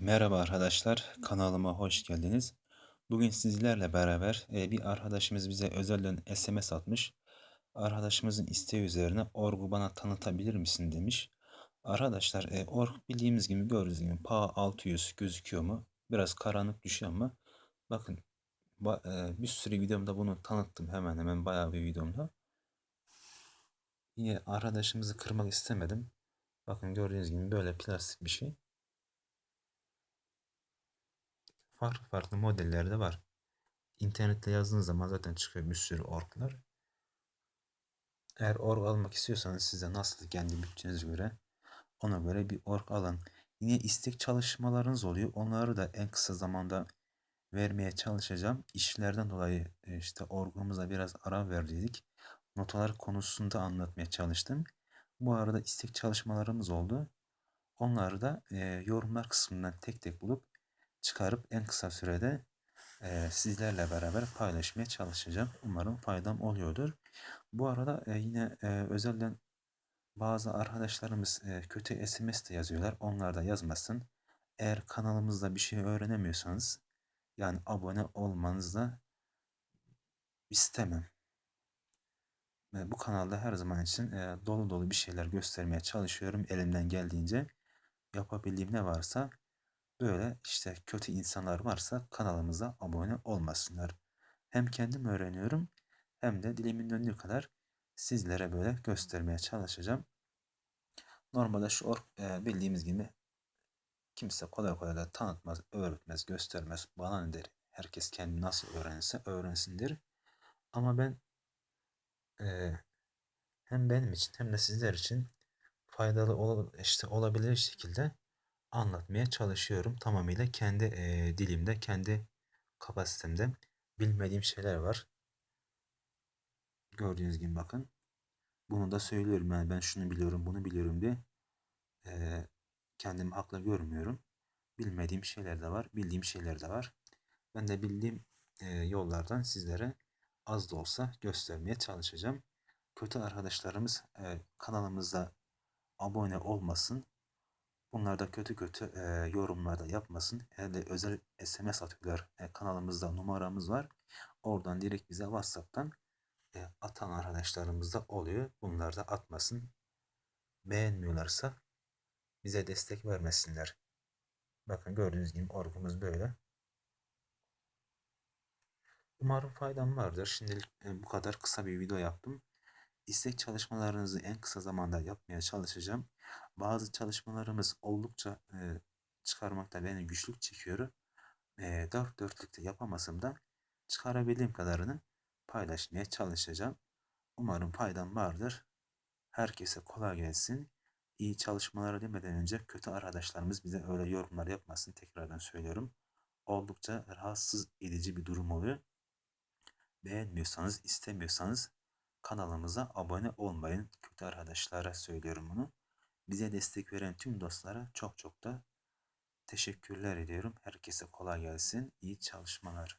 Merhaba arkadaşlar, kanalıma hoş geldiniz. Bugün sizlerle beraber e, bir arkadaşımız bize özelden SMS atmış. Arkadaşımızın isteği üzerine Org'u bana tanıtabilir misin demiş. Arkadaşlar e, Org bildiğimiz gibi gördüğünüz gibi PA 600 gözüküyor mu? Biraz karanlık düşüyor ama bakın ba- e, bir sürü videomda bunu tanıttım hemen hemen bayağı bir videomda. Yine arkadaşımızı kırmak istemedim. Bakın gördüğünüz gibi böyle plastik bir şey. Farklı farklı modeller de var. İnternette yazdığınız zaman zaten çıkıyor bir sürü orglar. Eğer org almak istiyorsanız size nasıl kendi bütçenize göre ona göre bir org alın. Yine istek çalışmalarınız oluyor. Onları da en kısa zamanda vermeye çalışacağım. İşlerden dolayı e, işte orgumuza biraz ara verdiydik. Notalar konusunda anlatmaya çalıştım. Bu arada istek çalışmalarımız oldu. Onları da e, yorumlar kısmından tek tek bulup çıkarıp en kısa sürede e, sizlerle beraber paylaşmaya çalışacağım. Umarım faydam oluyordur. Bu arada e, yine e, özelden bazı arkadaşlarımız e, kötü SMS de yazıyorlar. Onlar da yazmasın. Eğer kanalımızda bir şey öğrenemiyorsanız yani abone olmanızı da istemem. Ve bu kanalda her zaman için e, dolu dolu bir şeyler göstermeye çalışıyorum elimden geldiğince. Yapabildiğim ne varsa böyle işte kötü insanlar varsa kanalımıza abone olmasınlar. Hem kendim öğreniyorum hem de dilimin döndüğü kadar sizlere böyle göstermeye çalışacağım. Normalde şu ork e, bildiğimiz gibi kimse kolay kolay da tanıtmaz, öğretmez, göstermez. Bana ne der? Herkes kendi nasıl öğrenirse öğrensindir. Ama ben e, hem benim için hem de sizler için faydalı ol, işte olabilir şekilde anlatmaya çalışıyorum. Tamamıyla kendi e, dilimde, kendi kapasitemde bilmediğim şeyler var. Gördüğünüz gibi bakın. Bunu da söylüyorum yani ben şunu biliyorum, bunu biliyorum diye e, kendimi haklı görmüyorum. Bilmediğim şeyler de var, bildiğim şeyler de var. Ben de bildiğim e, yollardan sizlere az da olsa göstermeye çalışacağım. Kötü arkadaşlarımız e, kanalımıza abone olmasın. Bunlar da kötü kötü e, yorumlar da yapmasın. Hele özel SMS atıyorlar. E, kanalımızda numaramız var. Oradan direkt bize WhatsApp'tan e, atan arkadaşlarımız da oluyor. Bunlar da atmasın. Beğenmiyorlarsa bize destek vermesinler. Bakın gördüğünüz gibi orgumuz böyle. Umarım faydam vardır. Şimdilik e, bu kadar kısa bir video yaptım. İstek çalışmalarınızı en kısa zamanda yapmaya çalışacağım. Bazı çalışmalarımız oldukça e, çıkarmakta beni güçlük çekiyor. E, dört dörtlükte yapamasam da çıkarabildiğim kadarını paylaşmaya çalışacağım. Umarım faydam vardır. Herkese kolay gelsin. İyi çalışmaları demeden önce kötü arkadaşlarımız bize öyle yorumlar yapmasın. Tekrardan söylüyorum. Oldukça rahatsız edici bir durum oluyor. Beğenmiyorsanız, istemiyorsanız kanalımıza abone olmayın. Kötü arkadaşlara söylüyorum bunu. Bize destek veren tüm dostlara çok çok da teşekkürler ediyorum. Herkese kolay gelsin. İyi çalışmalar.